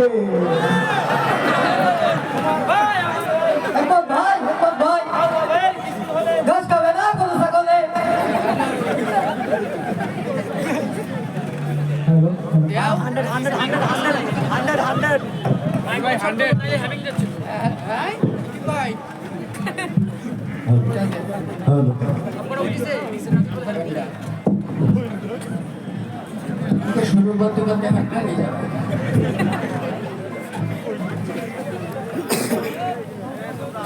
আছে শুরু করতে করতে হাঁটা নিয়ে যাবে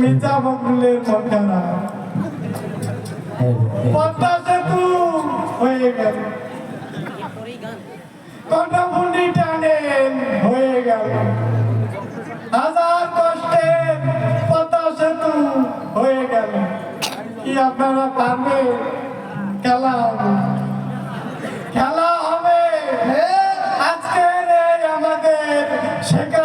মির্জা ফখরুলের মর্যাদা। পদ্মা সেতু হয়ে গেল। কটাফুন্ডি টানেন হয়ে গেল। হাজার কষ্টের পদ্মা সেতু হয়ে গেল। কি আপনারা পারবেন খেলা হবে। খেলা হবে। আজকের আমাদের শেখা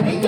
Hallelujah.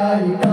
下一个